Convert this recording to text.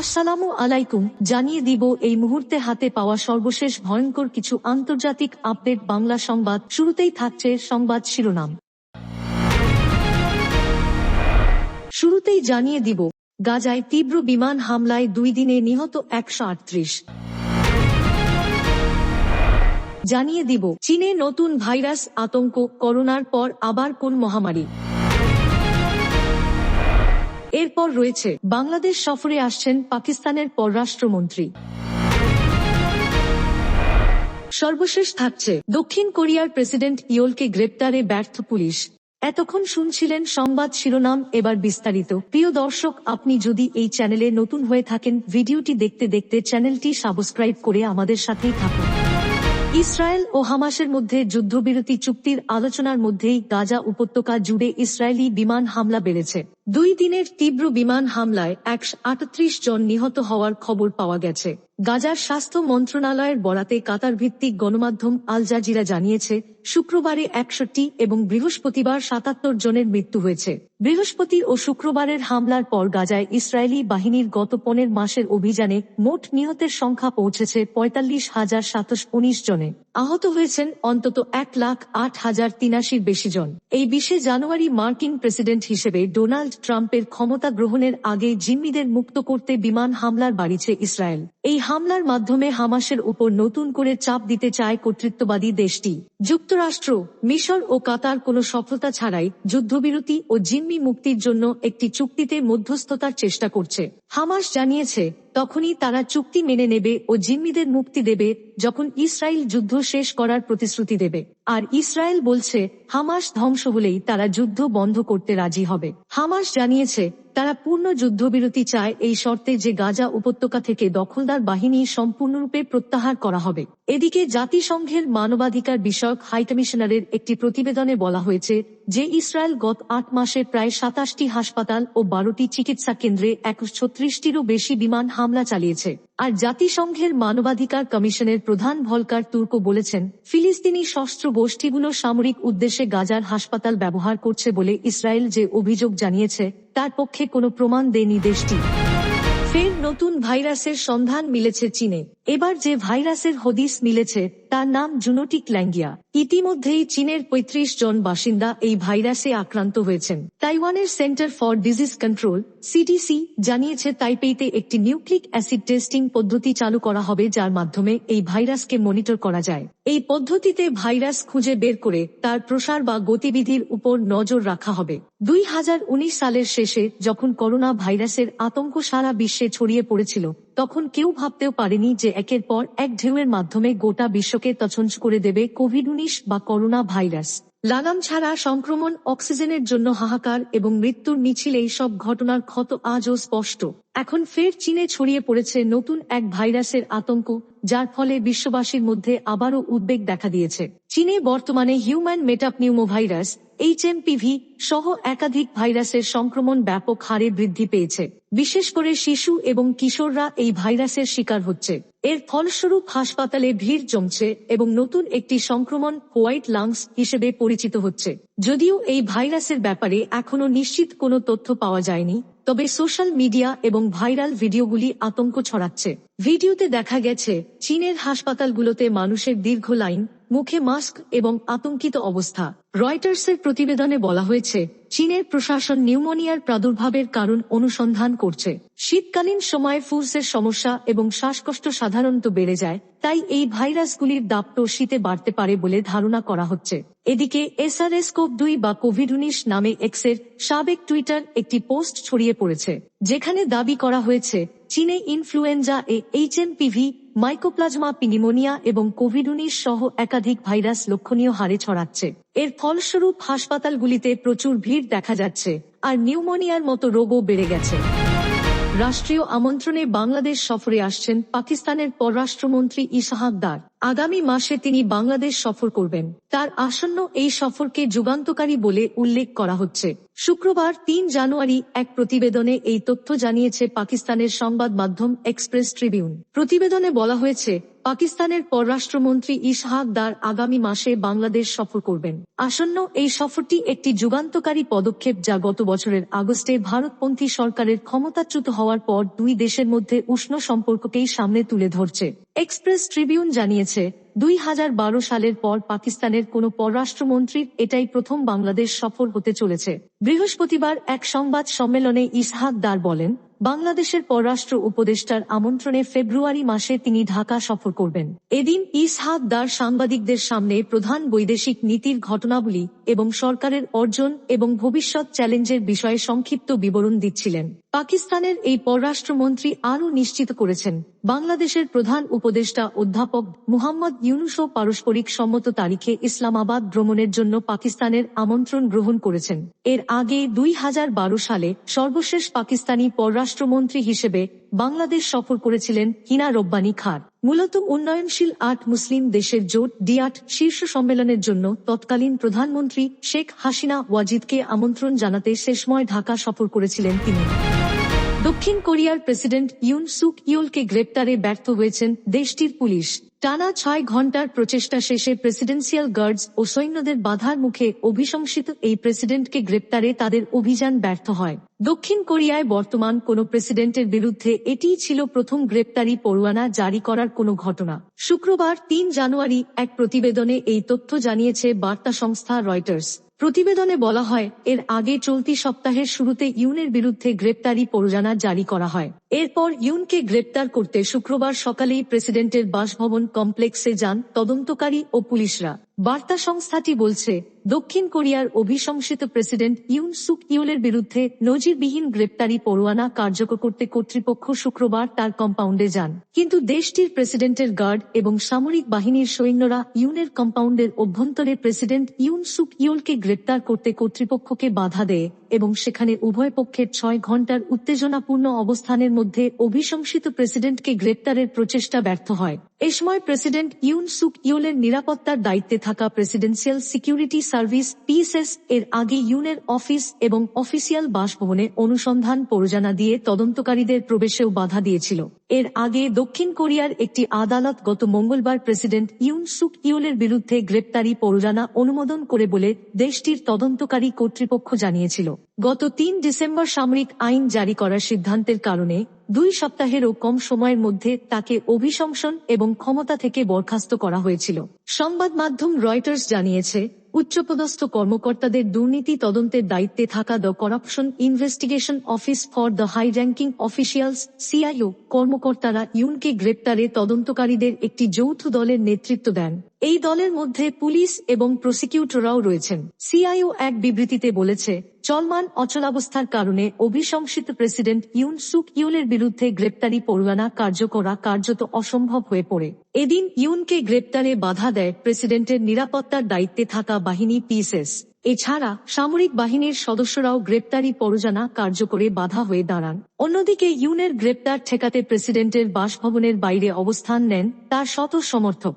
আসসালামু আলাইকুম, জানিয়ে দিব এই মুহূর্তে হাতে পাওয়া সর্বশেষ ভয়ঙ্কর কিছু আন্তর্জাতিক আপডেট বাংলা সংবাদ। শুরুতেই থাকছে সংবাদ শিরোনাম। শুরুতেই জানিয়ে দিব, গাজায় তীব্র বিমান হামলায় দুই দিনে নিহত একশো আটত্রিশ। জানিয়ে দিব, চীনে নতুন ভাইরাস আতঙ্ক, করোনার পর আবার কোন মহামারী। এরপর রয়েছে, বাংলাদেশ সফরে আসছেন পাকিস্তানের পররাষ্ট্রমন্ত্রী। সর্বশেষ থাকছে, দক্ষিণ কোরিয়ার প্রেসিডেন্ট ইয়োলকে গ্রেপ্তারে ব্যর্থ পুলিশ। এতক্ষণ শুনছিলেন সংবাদ শিরোনাম, এবার বিস্তারিত। প্রিয় দর্শক, আপনি যদি এই চ্যানেলে নতুন হয়ে থাকেন, ভিডিওটি দেখতে দেখতে চ্যানেলটি সাবস্ক্রাইব করে আমাদের সাথেই থাকুন। ইসরায়েল ও হামাসের মধ্যে যুদ্ধবিরতি চুক্তির আলোচনার মধ্যেই গাজা উপত্যকা জুড়ে ইসরায়েলি বিমান হামলা বেড়েছে। দুই দিনের তীব্র বিমান হামলায় একশো আটত্রিশ জন নিহত হওয়ার খবর পাওয়া গেছে। গাজার স্বাস্থ্য মন্ত্রণালয়ের বরাতে কাতার ভিত্তিক গণমাধ্যম আল জাজিরা জানিয়েছে, শুক্রবারে একষট্টি এবং বৃহস্পতিবার সাতাত্তর জনের মৃত্যু হয়েছে। বৃহস্পতি ও শুক্রবারের হামলার পর গাজায় ইসরায়েলি বাহিনীর গত পনেরো মাসের অভিযানে মোট নিহতের সংখ্যা পৌঁছেছে পঁয়তাল্লিশ হাজার সাতশ উনিশ জনে। আহত হয়েছেন অন্তত এক লাখ আট হাজার তিনাশির বেশি জন। এই বিশে জানুয়ারি মার্কিন প্রেসিডেন্ট হিসেবে ডোনাল্ড ট্রাম্পের ক্ষমতা গ্রহণের আগে জিম্মিদের মুক্ত করতে বিমান হামলার বাড়িছে ইসরায়েল। এই হামলার মাধ্যমে হামাসের উপর নতুন করে চাপ দিতে চায় কর্তৃত্ববাদী দেশটি। যুক্তরাষ্ট্র, মিশর ও কাতার কোনো সফলতা ছাড়াই যুদ্ধবিরতি ও জিম্মি মুক্তির জন্য একটি চুক্তিতে মধ্যস্থতার চেষ্টা করছে। হামাস জানিয়েছে, তখনই তারা চুক্তি মেনে নেবে ও জিম্মিদের মুক্তি দেবে যখন ইসরায়েল যুদ্ধ শেষ করার প্রতিশ্রুতি দেবে। আর ইসরায়েল বলছে, হামাস ধ্বংস হলেই তারা যুদ্ধ বন্ধ করতে রাজি হবে। হামাস জানিয়েছে, তারা পূর্ণ যুদ্ধবিরতি চায় এই শর্তে যে গাজা উপত্যকা থেকে দখলদার বাহিনী সম্পূর্ণরূপে প্রত্যাহার করা হবে। এদিকে জাতিসংঘের মানবাধিকার বিষয়ক হাইকমিশনারের একটি প্রতিবেদনে বলা হয়েছে যে ইসরায়েল গত আট মাসে প্রায় সাতাশটি হাসপাতাল ও বারোটি চিকিৎসা কেন্দ্রে একশো ছত্রিশটিরও বেশি বিমান হামলা চালিয়েছে। আর জাতিসংঘের মানবাধিকার কমিশনের প্রধান ভলকার তুর্ক বলেছেন, ফিলিস্তিনি সশস্ত্র গোষ্ঠীগুলো সামরিক উদ্দেশ্যে গাজার হাসপাতাল ব্যবহার করছে বলে ইসরায়েল যে অভিযোগ জানিয়েছে, তার পক্ষে কোনো প্রমাণ দেয়নি দেশটি। ফের নতুন ভাইরাসের সন্ধান মিলেছে চীনে। এবার যে ভাইরাসের হদিস মিলেছে, তার নাম জুনোটিক ল্যাঙ্গিয়া। ইতিমধ্যেই চীনের ৩৫ জন বাসিন্দা এই ভাইরাসে আক্রান্ত হয়েছেন। তাইওয়ানের centre for disease control, CDC, জানিয়েছে তাইপেইতে একটি নিউক্লিক অ্যাসিড টেস্টিং পদ্ধতি চালু করা হবে, যার মাধ্যমে এই ভাইরাসকে মনিটর করা যায়। এই পদ্ধতিতে ভাইরাস খুঁজে বের করে তার প্রসার বা গতিবিধির উপর নজর রাখা হবে। দুই হাজার উনিশ সালের শেষে যখন করোনা ভাইরাসের আতঙ্ক সারা বিশ্বে ছড়িয়ে পড়েছিল। তখন কেউ ভাবতেও পারেনি যে একের পর এক ঢেউয়ের মাধ্যমে গোটা বিশ্বকে তছঞ্চ করে দেবে কোভিড উনিশ বা করোনা ভাইরাস। লাগাম ছাড়া সংক্রমণ, অক্সিজেনের জন্য হাহাকার এবং মৃত্যুর মিছিল এই সব ঘটনার ক্ষত আজও স্পষ্ট। এখন ফের চীনে ছড়িয়ে পড়েছে নতুন এক ভাইরাসের আতঙ্ক, যার ফলে বিশ্ববাসীর মধ্যে আবারও উদ্বেগ দেখা দিয়েছে। চীনে বর্তমানে হিউম্যান মেটাপনিউমো ভাইরাস এইচএমপিভি সহ একাধিক ভাইরাসের সংক্রমণ ব্যাপক হারে বৃদ্ধি পেয়েছে। বিশেষ করে শিশু এবং কিশোররা এই ভাইরাসের শিকার হচ্ছে। এর ফলস্বরূপ হাসপাতালে ভিড় জমছে এবং নতুন একটি সংক্রমণ হোয়াইট লাংস হিসেবে পরিচিত হচ্ছে। যদিও এই ভাইরাসের ব্যাপারে এখনও নিশ্চিত কোনো তথ্য পাওয়া যায়নি, তবে সোশ্যাল মিডিয়া এবং ভাইরাল ভিডিওগুলি আতঙ্ক ছড়াচ্ছে। ভিডিওতে দেখা গেছে, চীনের হাসপাতালগুলোতে মানুষের দীর্ঘ লাইন, মুখে মাস্ক এবং আতঙ্কিত অবস্থা। রয়টার্সের প্রতিবেদনে বলা হয়েছে, চীনের প্রশাসন নিউমোনিয়ার প্রাদুর্ভাবের কারণ অনুসন্ধান করছে। শীতকালীন সময়ে ফুসের সমস্যা এবং শ্বাসকষ্ট সাধারণত বেড়ে যায়, তাই এই ভাইরাসগুলির দাপ্ত শীতে বাড়তে পারে বলে ধারণা করা হচ্ছে। এদিকে, এসআরএস কোভ দুই বা কোভিড উনিশ নামে এক্সের সাবেক টুইটার একটি পোস্ট ছড়িয়ে পড়েছে, যেখানে দাবি করা হয়েছে চীনে influenza A PV mycoplasma pneumonia এবং কোভিড উনিশ সহ একাধিক ভাইরাস লক্ষণীয় হারে ছড়াচ্ছে। এর ফলস্বরূপ হাসপাতালগুলিতে প্রচুর ভিড় দেখা যাচ্ছে, আর নিউমোনিয়ার মতো রোগও বেড়ে গেছে। রাষ্ট্রীয় আমন্ত্রণে বাংলাদেশ সফরে আসছেন পাকিস্তানের পররাষ্ট্রমন্ত্রী ইসাহাক দার আগামী মাসে তিনি বাংলাদেশ সফর করবেন। তার আসন্ন এই সফরকে যুগান্তকারী বলে উল্লেখ করা হচ্ছে। শুক্রবার তিন জানুয়ারি এক প্রতিবেদনে এই তথ্য জানিয়েছে পাকিস্তানের সংবাদ মাধ্যম এক্সপ্রেস ট্রিবিউন। প্রতিবেদনে বলা হয়েছে পাকিস্তানের পররাষ্ট্রমন্ত্রী ইসহাক দার আগামী মাসে বাংলাদেশ সফর করবেন। আসন্ন এই সফরটি একটি যুগান্তকারী পদক্ষেপ যা গত বছরের আগস্টে ভারতপন্থী সরকারের ক্ষমতাচ্যুত হওয়ার পর দুই দেশের মধ্যে উষ্ণ সম্পর্ককেই সামনে তুলে ধরছে। এক্সপ্রেস ট্রিবিউন জানিয়েছে, দুই হাজার বারো সালের পর পাকিস্তানের কোনো পররাষ্ট্রমন্ত্রীর এটাই প্রথম বাংলাদেশ সফর হতে চলেছে। বৃহস্পতিবার এক সংবাদ সম্মেলনে ইসহাক দার বলেন বাংলাদেশের পররাষ্ট্র উপদেষ্টার আমন্ত্রণে ফেব্রুয়ারি মাসে তিনি ঢাকা সফর করবেন। এদিন ইসহাদ দার সাংবাদিকদের সামনে প্রধান বৈদেশিক নীতির ঘটনাবলী এবং সরকারের অর্জন এবং ভবিষ্যৎ চ্যালেঞ্জের বিষয়ে সংক্ষিপ্ত বিবরণ দিচ্ছিলেন। পাকিস্তানের এই পররাষ্ট্রমন্ত্রী আরও নিশ্চিত করেছেন, বাংলাদেশের প্রধান উপদেষ্টা অধ্যাপক মুহাম্মদ ইউনুসও পারস্পরিক সম্মত তারিখে ইসলামাবাদ ভ্রমণের জন্য পাকিস্তানের আমন্ত্রণ গ্রহণ করেছেন। এর আগে দুই হাজার বারো সালে সর্বশেষ পাকিস্তানি পররাষ্ট্রমন্ত্রী হিসেবে বাংলাদেশ সফর করেছিলেন হিনা রব্বানী খার। মূলত উন্নয়নশীল আট মুসলিম দেশের জোট ডিআট শীর্ষ সম্মেলনের জন্য তৎকালীন প্রধানমন্ত্রী শেখ হাসিনা ওয়াজিদকে আমন্ত্রণ জানাতে শেষময় ঢাকা সফর করেছিলেন তিনি। দক্ষিণ কোরিয়ার প্রেসিডেন্ট ইউন সুক ইয়োলকে গ্রেপ্তারে ব্যর্থ হয়েছেন দেশটির পুলিশ। টানা ছয় ঘণ্টার প্রচেষ্টা শেষে প্রেসিডেন্সিয়াল গার্ডস ও সৈন্যদের বাধার মুখে অভিশংসিত এই প্রেসিডেন্টকে গ্রেপ্তারে তাদের অভিযান ব্যর্থ হয়। দক্ষিণ কোরিয়ায় বর্তমান কোন প্রেসিডেন্টের বিরুদ্ধে এটিই ছিল প্রথম গ্রেপ্তারি পরোয়ানা জারি করার কোনো ঘটনা। শুক্রবার তিন জানুয়ারি এক প্রতিবেদনে এই তথ্য জানিয়েছে বার্তা সংস্থা রয়টার্স। প্রতিবেদনে বলা হয়, এর আগে চলতি সপ্তাহের শুরুতে ইউনের বিরুদ্ধে গ্রেপ্তারি পরোয়ানা জারি করা হয়। এরপর ইউনকে গ্রেপ্তার করতে শুক্রবার সকালেই প্রেসিডেন্টের বাসভবন কমপ্লেক্সে যান তদন্তকারী ও পুলিশরা। বার্তা সংস্থাটি বলছে, দক্ষিণ কোরিয়ার অভিশংসিত প্রেসিডেন্ট ইউন সুক ইউলের বিরুদ্ধে নজিরবিহীন গ্রেপ্তারি পরোয়ানা কার্যকর করতে কর্তৃপক্ষ শুক্রবার তার কম্পাউন্ডে যান। কিন্তু দেশটির প্রেসিডেন্টের গার্ড এবং সামরিক বাহিনীর সৈন্যরা ইউনের কম্পাউন্ডের অভ্যন্তরে প্রেসিডেন্ট ইউন সুক ইউলকে গ্রেপ্তার করতে কর্তৃপক্ষকে বাধা দেয়। এবং সেখানে উভয় পক্ষের ছয় ঘণ্টার উত্তেজনাপূর্ণ অবস্থানের মধ্যে অভিশংসিত প্রেসিডেন্টকে গ্রেপ্তারের প্রচেষ্টা ব্যর্থ হয়। এ সময় প্রেসিডেন্ট ইউন সুক ইউলের নিরাপত্তার দায়িত্বে থাকা প্রেসিডেন্সিয়াল সিকিউরিটি সার্ভিস পিএসএস এর আগে ইউনের অফিস এবং অফিসিয়াল বাসভবনে অনুসন্ধান পরোজানা দিয়ে তদন্তকারীদের প্রবেশেও বাধা দিয়েছিল। এর আগে দক্ষিণ কোরিয়ার একটি আদালত গত মঙ্গলবার প্রেসিডেন্ট ইউন সুক ইউলের বিরুদ্ধে গ্রেপ্তারি পরোজানা অনুমোদন করে বলে দেশটির তদন্তকারী কর্তৃপক্ষ জানিয়েছিল। গত তিন ডিসেম্বর সামরিক আইন জারি করার সিদ্ধান্তের কারণে দুই সপ্তাহেরও কম সময়ের মধ্যে তাকে অভিশংসন এবং ক্ষমতা থেকে বরখাস্ত করা হয়েছিল। সংবাদ মাধ্যম রয়টার্স জানিয়েছে, উচ্চপদস্থ কর্মকর্তাদের দুর্নীতি তদন্তের দায়িত্বে থাকা the corruption investigation office for the high ranking officials CIO কর্মকর্তারা ইউনকে গ্রেপ্তারে তদন্তকারীদের একটি যৌথ দলের নেতৃত্ব দেন। এই দলের মধ্যে পুলিশ এবং প্রসিকিউটররাও রয়েছেন। সিআইও এক বিবৃতিতে বলেছে, চলমান অচলাবস্থার কারণে অভিশংসিত প্রেসিডেন্ট ইউন সুক ইউলের বিরুদ্ধে গ্রেপ্তারি পরোয়ানা কার্যকরা কার্যত অসম্ভব হয়ে পড়ে। এদিন ইউনকে গ্রেপ্তারে বাধা দেয় প্রেসিডেন্টের নিরাপত্তার দায়িত্বে থাকা বাহিনী পিএসএস। এছাড়া সামরিক বাহিনীর সদস্যরাও গ্রেপ্তারি পরোজানা কার্যকরে বাধা হয়ে দাঁড়ান। অন্যদিকে ইউনের গ্রেপ্তার ঠেকাতে প্রেসিডেন্টের বাসভবনের বাইরে অবস্থান নেন তার শত সমর্থক।